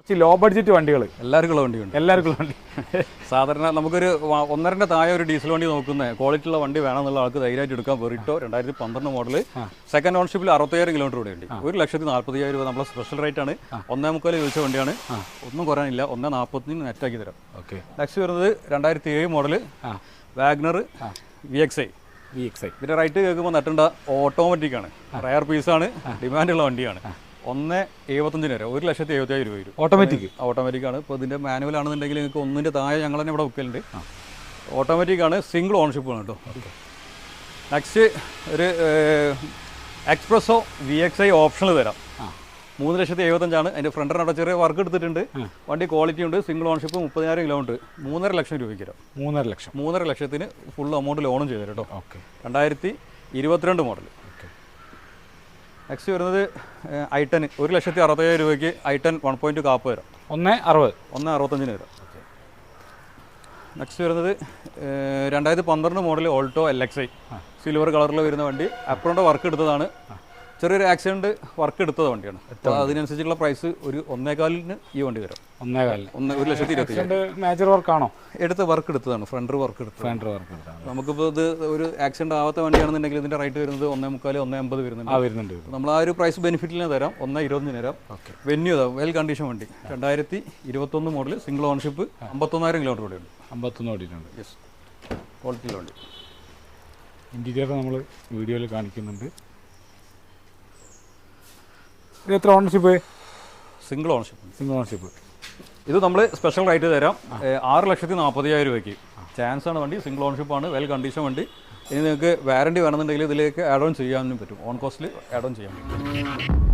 കുറച്ച് low budget വണ്ടികൾ എല്ലാവർക്കുള്ള വണ്ടിയുണ്ട്. എല്ലാവർക്കും വണ്ടി. സാധാരണ നമുക്കൊരു ഒന്നരണ്ട ഒന്നരന്റെ താഴെ ഒരു ഡീസൽ വണ്ടി നോക്കുന്ന ക്വാളിറ്റി ഉള്ള വണ്ടി വേണമെന്നുള്ള ആൾക്ക് ധൈര്യമായിട്ട് എടുക്കാൻ വെറിട്ടോ രണ്ടായിരത്തി പന്ത്രണ്ട് മോഡൽ സെക്കൻഡ് ഓൺഷിപ്പിൽ അറുപത്തയ്യായിരം കിലോമീറ്റർ കൂടെ ഉണ്ട്. ഒരു ലക്ഷത്തി നാൽപ്പത്തയ്യായിരം രൂപ നമ്മളെ സ്പെഷ്യൽ റേറ്റ് ആണ്. ഒന്നേ മുക്കാൽ ചോദിച്ച വണ്ടിയാണ്. ഒന്നും കുറയാനില്ല. ഒന്നേ നാൽപ്പത്തിന് നെറ്റാക്കി തരാം. ഓക്കെ. നെക്സ്റ്റ് വരുന്നത് രണ്ടായിരത്തി ഏഴ് model wagon R V X I V X I ഇതിന്റെ റൈറ്റ് കേൾക്കുമ്പോൾ നട്ടണ്ട ഓട്ടോമാറ്റിക് ആണ്. റയർ പീസാണ് ഡിമാൻഡുള്ള വണ്ടിയാണ്. ഒന്ന് എഴുപത്തഞ്ചിന് വരെ ഒരു ലക്ഷത്തി എഴുപത്തി രൂപ വരും. ഓട്ടോമാറ്റിക് ഓട്ടോമാറ്റിക് ആണ്. ഇപ്പോൾ ഇതിന്റെ മാനുവൽ ആണെന്നുണ്ടെങ്കിൽ നിങ്ങൾക്ക് ഒന്നിന്റെ താഴെ ഞങ്ങൾ തന്നെ ഇവിടെ ബുക്കലുണ്ട് ഓട്ടോമാറ്റിക് ആണ് സിംഗിൾ ഓണർഷിപ്പ് ആണ് കേട്ടോ. നെക്സ്റ്റ് ഒരു എക്സ്പ്രസോ വി എക്സ് ഐ ഓപ്ഷനിൽ തരാം. മൂന്ന് ലക്ഷത്തി എഴുപത്തഞ്ചാണ്. അതിന്റെ ഫ്രണ്ടർ അവിടെ ചെറിയ വർക്ക് എടുത്തിട്ടുണ്ട്. വണ്ടി ക്വാളിറ്റി ഉണ്ട്. സിംഗിൾ ഓണർഷിപ്പ് മുപ്പതിനായിരം കിലോമീറ്റർ മൂന്നര ലക്ഷം രൂപയ്ക്ക് തരാം. മൂന്നര ലക്ഷം. മൂന്നര ലക്ഷത്തിന് ഫുൾ എമൗണ്ട് ലോണും ചെയ്തു തരാം കേട്ടോ. ഓക്കെ രണ്ടായിരത്തി ഇരുപത്തിരണ്ട് മോഡൽ നെക്സ്റ്റ് വരുന്നത് ഐ ടെൻ ഒരു ലക്ഷത്തി അറുപത്തയ്യായിരം രൂപയ്ക്ക് ഐ ടെൻ വൺ പോയിന്റ് കാപ്പ് വരാം. ഒന്ന് അറുപത്. ഒന്ന് അറുപത്തഞ്ചിന് വരാം. നെക്സ്റ്റ് വരുന്നത് രണ്ടായിരത്തി പന്ത്രണ്ട് model Alto L X I silver കളറിൽ വരുന്ന വണ്ടി. അപ്രോന്റെ വർക്ക് എടുത്തതാണ്. ചെറിയൊരു ആക്സിഡന്റ് വർക്ക് എടുത്തത് വണ്ടിയാണ്. അതിനനുസരിച്ചുള്ള പ്രൈസ് ഒരു ഒന്നേകാലിന് ഈ വണ്ടി വരും. ഒന്നേ കാലിന് ഒന്ന് ഒരു ലക്ഷത്തി ഇരുപത്തി മേജർ വർക്കാണോ എടുത്ത വർക്ക് എടുത്തതാണ്. ഫ്രണ്ട് വർക്ക് എടുത്തത് ഫ്രണ്ട് വർക്ക് നമുക്കിപ്പോൾ ഇത് ഒരു ആക്സിഡന്റ് ആവാത്ത വണ്ടിയാണെന്നുണ്ടെങ്കിൽ ഇതിന്റെ റേറ്റ് വരുന്നത് ഒന്നേ മുക്കാൽ ഒന്നേ അമ്പത് വരുന്നുണ്ട്. ആ വരുന്നുണ്ട് നമ്മൾ ആ ഒരു പ്രൈസ് ബെനിഫിറ്റിന് തരാം. ഒന്നേ ഇരുപത്തഞ്ചിന് തരാം. വെന്യൂ വെൽ കണ്ടീഷൻ വണ്ടി. രണ്ടായിരത്തി ഇരുപത്തൊന്ന് മോഡൽ സിംഗിൾ ഓണർഷിപ്പ് അമ്പത്തൊന്നായിരം കിലോമീറ്റർ കൂടെ ഉണ്ട് അമ്പത്തൊന്ന് ഓടിയിട്ടുണ്ട്. യെസ് ക്വാളിറ്റിയുള്ള വണ്ടി. ഇന്റീരിയർ നമ്മൾ വീഡിയോയിൽ കാണിക്കുന്നുണ്ട്. ഇത് എത്ര ownership single ownership single ownership ഇത് നമ്മൾ സ്പെഷ്യൽ റേറ്റ് തരാം. ആറ് ലക്ഷത്തി നാൽപ്പതിനായിരം രൂപയ്ക്ക്. ചാൻസ് ആണ് വണ്ടി സിംഗിൾ ഓണർഷിപ്പ് ആണ് വെൽ കണ്ടീഷൻ വണ്ടി. ഇനി നിങ്ങൾക്ക് വാറണ്ടി വേണമെന്നുണ്ടെങ്കിൽ ഇതിലേക്ക് ആഡ് ഓൺ ചെയ്യാനും പറ്റും. ഓൺ കോസ്റ്റിൽ ആഡ് ഓൺ ചെയ്യാൻ പറ്റും.